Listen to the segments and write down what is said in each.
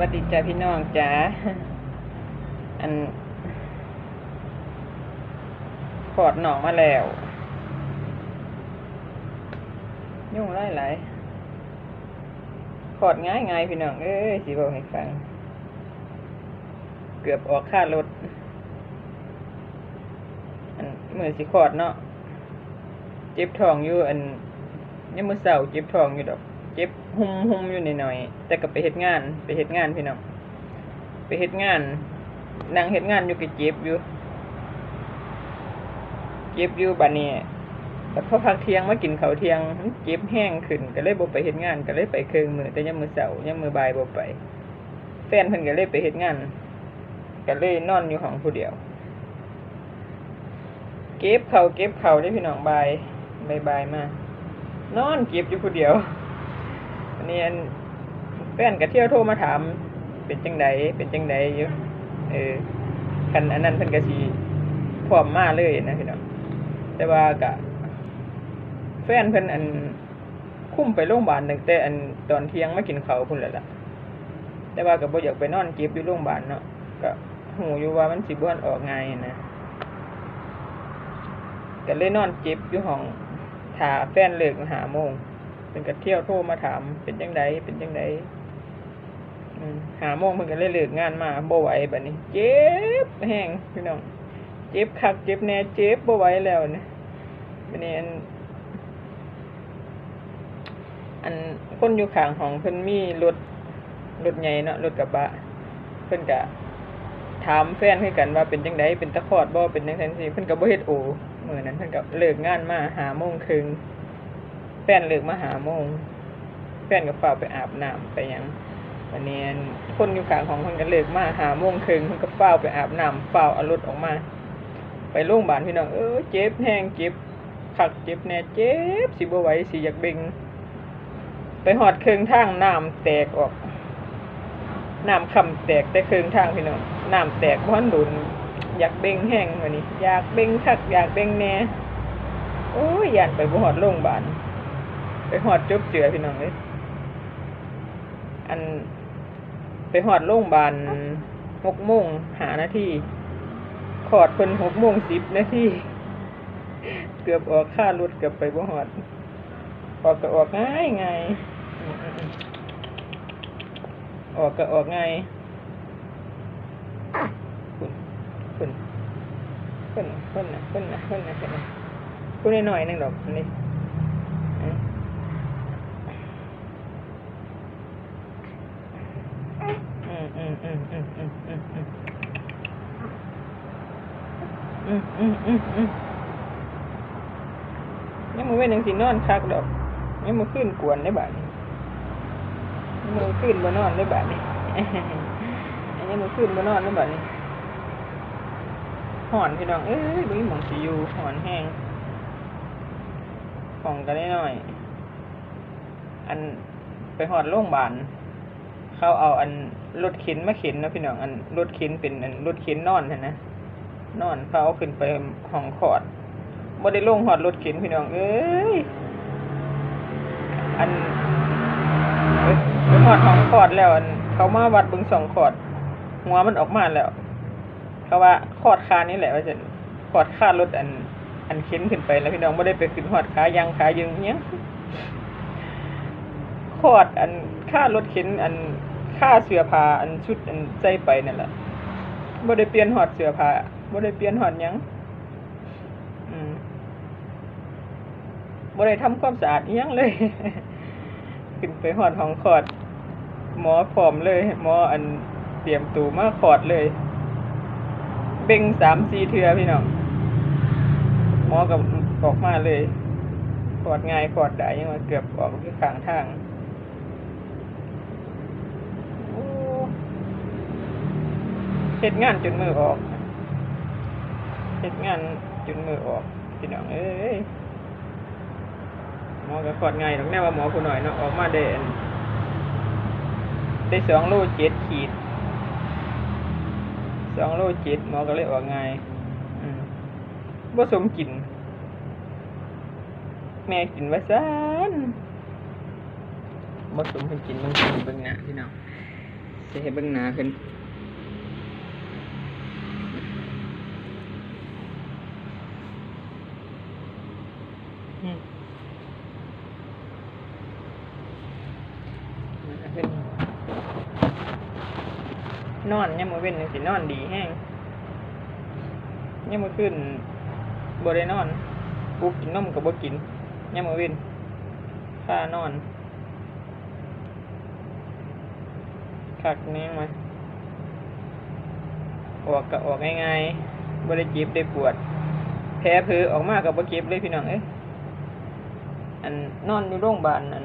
วัสดีจ้าพี่น้องจ้าอันขอดหนองมาแล้ว ยุ่งไล่หลายขอดง่ายง่ายพี่น้อง เอ้ยสิบอกให้ฟัง เกือบออกค่ารถอันมือสิขอดเนาะเจ็บท้องอยู่อันยังมือเสาเจ็บท้องอยู่ดอก เจ็บ หุมหุมอยู่นิดหน่อยๆแต่ก็ไปเฮ็ดงาน ไปเฮ็ดงานพี่น้อง ไปเฮ็ดงานนั่งเฮ็ดงานอยู่ก็เจ็บอยู่ เจ็บอยู่บัดนี้แต่พอพักเที่ยงมากินข้าวเที่ยงเจ็บแห้งขึ้นก็เลยบ่ไปเฮ็ดงานก็เลยไปเคืองมือแต่ยามมือเช้ายามมือบ่ายบ่ไป แฟนเพิ่นก็เลยไปเฮ็ดงานก็เลยนอนอยู่ห้องผู้เดียว เก็บเขาเก็บเขาได้พี่น้องบายบายบายมานอนเก็บอยู่ผู้เดียว อันนี้อันแฟนก็เที่ยวโทรมาถาม เป็นจังใดเป็นจังใดอยู่เออคันอันนั้นเพิ่นก็สิพร้อมมาเลยนะพี่น้องแต่ว่าก็แฟนเพิ่นอันคุ้มไปโรงพยาบาลตั้งแต่อันตอนเที่ยงมากินเขาพุ่นแล้วล่ะ แต่ว่าก็บ่อยากไปนอนเก็บอยู่โรงพยาบาลเนาะก็หูอยู่ว่ามันสิบ่ทันออกไงนะก็เลยนอนเจ็บอยู่ห้องถาแฟนเลิกหาโมง เป็นก็เที่ยวโทรมาถาม เป็นจังไดเป็นจังไดอืมหาโมงเพิ่นก็เลยเลิกงานมาบ่ไหวบัดนี้ เจ็บแห้งพี่น้องเจ็บคักเจ็บแน่เจ็บบ่ไหวแล้วนะบัดนี้อัน อันคนอยู่ข้างห้องเพิ่นมีรถรถใหญ่เนาะรถกระบะ เพิ่นก็ถามแฟนคือกันว่าเป็นจังไดเป็นตะคอดบ่เป็นจังซั่นสิเพิ่นก็บ่เฮ็ดโอมื้อนั้นเพิ่นก็เลิกงานมาหาโมงครึ่ง แฟนเลิกมาหาโมง แฟนก็เฝ้าไปอาบน้ำไปยังวันนี้อันคนอยู่ขางของเพิ่นก็เลิกมาหาโมงครึ่งเพิ่นก็เฝ้าไปอาบน้ำเฝ้าเอารถออกมา ไปโรงพยาบาลพี่น้องเออเจ็บแฮงเจ็บคักเจ็บแน่เจ็บสิบ่ไหวสิอยากเบ่งไปหอดเครื่องทางน้ำแตกออกน้ำคำแตกแต่ครึ่งทางพี่น้องน้ำแตกเพราะดุนอยากเบ่งแห้งวันนี้ อยากเบ่งคักอยากเบ่งแน่โอ้ยยานไปบ่หอดโรงพยาบาล หอดจุบเจือพี่น้องเลยอันไปหอดโรงพยาบาลหกโมงหานาทีขอดเพิ่นหกโมงสิบนาทีเกือบออกค่ารถเกือบไปบ่หอด ออกก็ออกง่ายง่ายอออกก็ออกไงคุณคุณคุณคุณนะคุณนะคุณนะคุณนะคุณหน่อยหนึงดอกนี่อืม อืมอืมอืมอืมอืมอืมอืมอืมอืมอืมยังมือเว้นยังสินอนคักดอกยังมือขึ้นกวนได้บ้าดนี้มือขึ้นบนนอนได้แบบนี้อันนี้มือขึ้นบนนอนได้แบบนี้หอนพี่น้อง เอ้ยดูหมองสีอยู่หอนแห้งห้องกันได้หน่อย อันไปหอดโรงพยาบาล เขาเอาอันรถเข็นมาเข็นนะพี่น้องอันรถเข็นเป็นอันรถเข็นนอนเห็นนะนอนเขาเอาขึ้นไปห้องคอดบ่ได้ลงหอดรถเข็นพี่น้องเอ้ยอันไปหอดของขอดแล้วอันเขามาวัดบึงสองขอดหัวมันออกมาแล้วเขาว่าขอดคานี่แหละว่าจะขอดคารถอัน อันเข็นขึ้นไปแล้วพี่น้องไม่ได้ไปขึ้นหอดขายังขายึงเนี้ยขอดอัน ค่ารถเข็นอันค่าเสื้อผ้าอันชุดอันใส่ไปนั่นแหละไม่ได้เปลี่ยนหอดเสื้อผ้าไม่ได้เปลี่ยนหอดหยังอืมบ่ได้ทำความสะอาดอิหยังเลย ขึ้นไปหอดห้องคลอด หมอพร้อมเลย หมออันเตรียมตูมาคลอดเลย เบ่งสามสี่เทือพี่น้องหมอกับออกมาเลยคลอดง่ายคลอดได้ยังว่าเกือบออกที่ข้างทางโอ้ เฮ็ดงานจนมือออกเฮ็ดงานจนมือออกพี่น้องเอ้ยหมอก็คลอดไง่ายหรอกแน่ว่าหมอผู้หน่อยเนาะออกมาได้อันได้สองโลเจ็ดขีดสองโลเจ็ดหมอก็เลยออกง่ายอืมบ่สมกินแม่กินว่าซานบ่สมเพิ่นกินเบิ่งกินเบิ่งนะพี่น้องจะให้เบิ่งหน้าขึ้นอืมหน้าขึ้น นอนยังมือเว้นจังสินอนดีแห้งยังมือขึ้นบ่ได้นอนปลุกกินนมกับบ่กินยังมือเว้นค่านอนคักนี้มาออกก็ออกง่ายๆบ่ได้จ็บได้ปวดแผลเผือออกมากับบ่เจ็บเลยพี่น้องเอ้ยอันนอนอยู่โรงพยาบาลอัน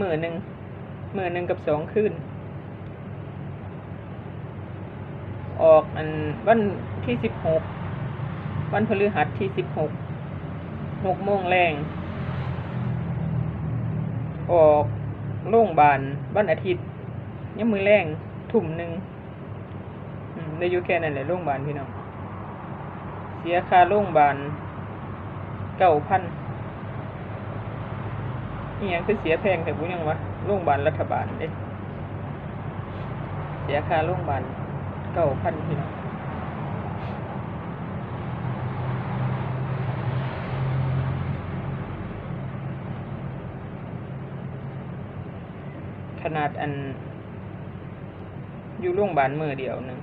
มือหนึ่งมือหนึ่งกับสองคืน ออกอันวันที่สิบหกวันพฤหัสที่สิบหกหกโมงแรงออกโรงบาลวันอาทิตย์ยังมือแรงถุ่มหนึ่งอืมได้อยู่แค่นั้นแหละโรงบาลพี่น้องเสียค่าโรงบาลเก้าพันนี่ยังคือเสียแพงแต่บุยังวะโรงบาลรัฐบาลเด้เสียค่าโรงบาล เก้าพันพี่น้องขนาดอัน อยู่โรงพยาบาลมือเดียวหนึ่ง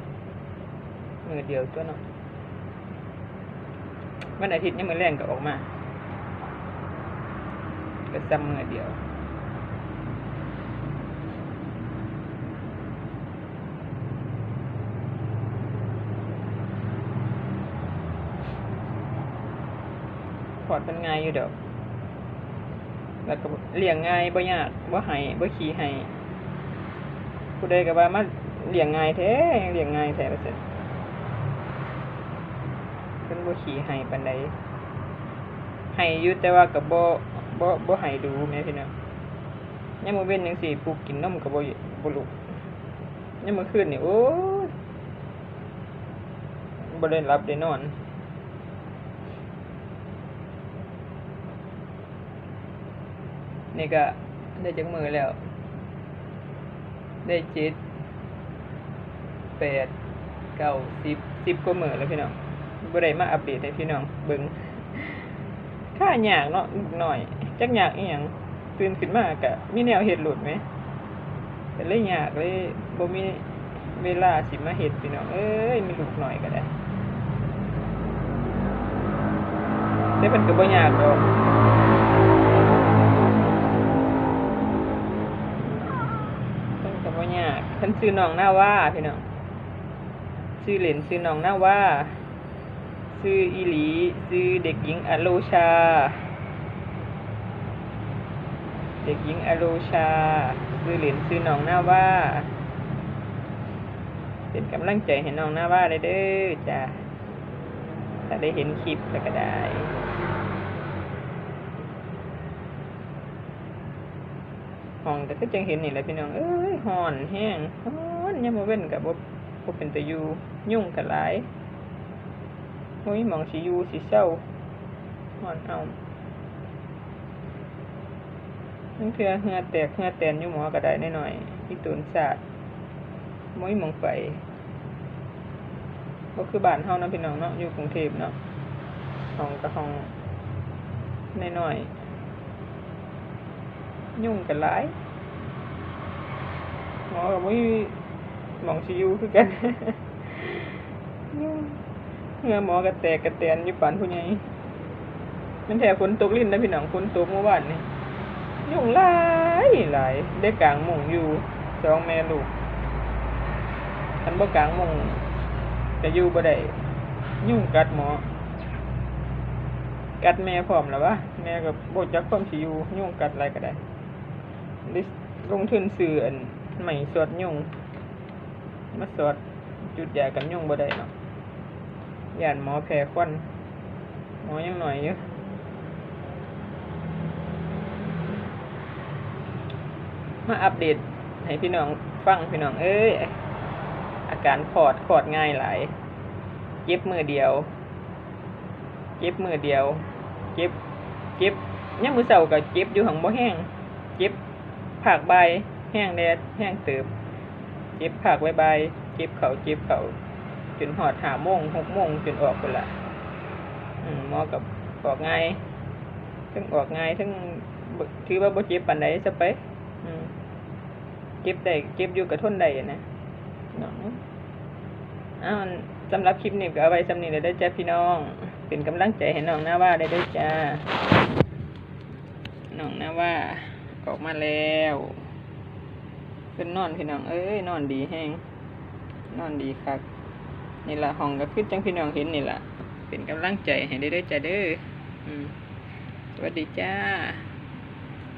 มือเดียวตัวเนาะวันอาทิตย์ยังมือแรงก็ออกมาก็ซ้ำมือเดียว อดเป็นง่ายอยู่เด้อแล้วก็เลี้ยงง่ายบ่ยากบ่ให้บ่ขี้ให้ผู้ใดก็ว่ามาเลี้ยงง่ายแท้เลี้ยงง่ายแท้ว่าซั่นเพิ่นบ่ขี้ให้ปานใดให้อยู่แต่ว่าก็บ่บ่บ่ให้ดูแม่พี่น้องยามมื้อเว้นจังซี่ปูกินนมก็บ่บ่ลุกยามมื้อคืนนี่โอ้บ่ได้หลับได้นอน นี่ก็ได้จักมือแล้ว ได้จ็ดแปดเก้าสิบสิบกว่ามือแล้วพี่น้องบ่ได้มาอัปเดตให้พี่น้องเบิ่งค่าหยากเนาะหน่อยจักหยากอีหยังตื่นขึ้นมากะมีแนวเฮ็ดหลุดไหมแต่เลยยากเลยบ่มีเวลาสิมาเฮ็ดพี่น้องเอ้ยมีลูกหน่อยก็ได้แต่มันก็บ่ยากดอก พิ่นชื่อน้องหน้าว่าพี่น้องชื่อเล่นชื่อน้องหน้าว่าชื่ออีหลีชื่อเด็กหญิงอโลชา เด็กหญิงอโลชาชื่อเล่นชื่อน้องหน้าว่า เป็นกำลังใจให้น้องหน้าว่าเลยเด้อจ้าถ้าได้เห็นคลิปแล้วก็ได้ ห้องแต่ก็จังเห็นนี่แหละพี่น้องเอ้ยฮ้อนแห้งฮ้อนยามมื้อเว้นก็บ่บ่เป็นตาอยู่ยุ่งก็หลายโอ้ยมองสิอยู่สิเศร้าฮ้อนเอาทั้งเทื่อเหือแตกเหือแตนอยู่หมอก็ได้น้อยๆอีตูนสาดบ่มีหมองไปบ่คือบ้านเฮานะพี่น้องเนาะอยู่กรุงเทพเนาะห้องก็ห้องน้อยๆยุ่งกันหลาย หมอก็บ่มีหมองสิอยู่คือกันเงื่อหมอก็แตกกระแตนอยู่ปานผู้ใหญ่มันแท้ฝนตกลิ้นนะพี่น้องฝนตกเมื่อวานนี่ยุ่งหลายหลายได้กลางมุงอยู่สองแม่ลูกคันบ่กลางมุงก็อยู่บ่ได้ยุ่งกัดหมอ กัดแม่พร้อมแล้ววะแม่ก็บ่จักความสิอยู่ยุ่งกัดอะไรก็ได้ได้ลงทุนซื้ออัน ใหม่สวดยุงมาสวดจุดยากันยุงบ่ได้เนาะย่านหมอแพ้ควันหมอยังหน่อยอยู่มาอัปเดตให้พี่น้องฟังพี่น้องเอ้ยอาการขอดขอดง่ายหลายเจ็บมือเดียวเจ็บมือเดียวเจ็บเจ็บยังมือเสาก็เจ็บอยู่หังบ่แห้งเจ็บผักใบ แห้งแดดแห้งเติบเจ็บภาคบายๆเจ็บเขาเจ็บเขาจนหอดหาโมงหกโมงจนออกไปละอมอกับออกง่ายถึงออกง่ายถึงถือว่าบ่เจ็บปานใดซะไปเจ็บได้เจ็บอยู่กับทนได้อะนะเนาะอ้าวสำหรับคลิปนี้ก็เอาไว้สำนีเลยได้จ้าพี่น้อง เป็นกำลังใจให้น้องนะว่าได้ด้วยจ้าน้องนะว่าออกมาแล้ว พิ่นนอนพี่น้อง เอ้ยนอนดีแห้งนอนดีคักนี่ละห้องก็คือจังพี่น้องเห็นนี่ละเป็นกำลังใจให้ได้ด้วยจ้าเด้ออืมสวัสดีจ้า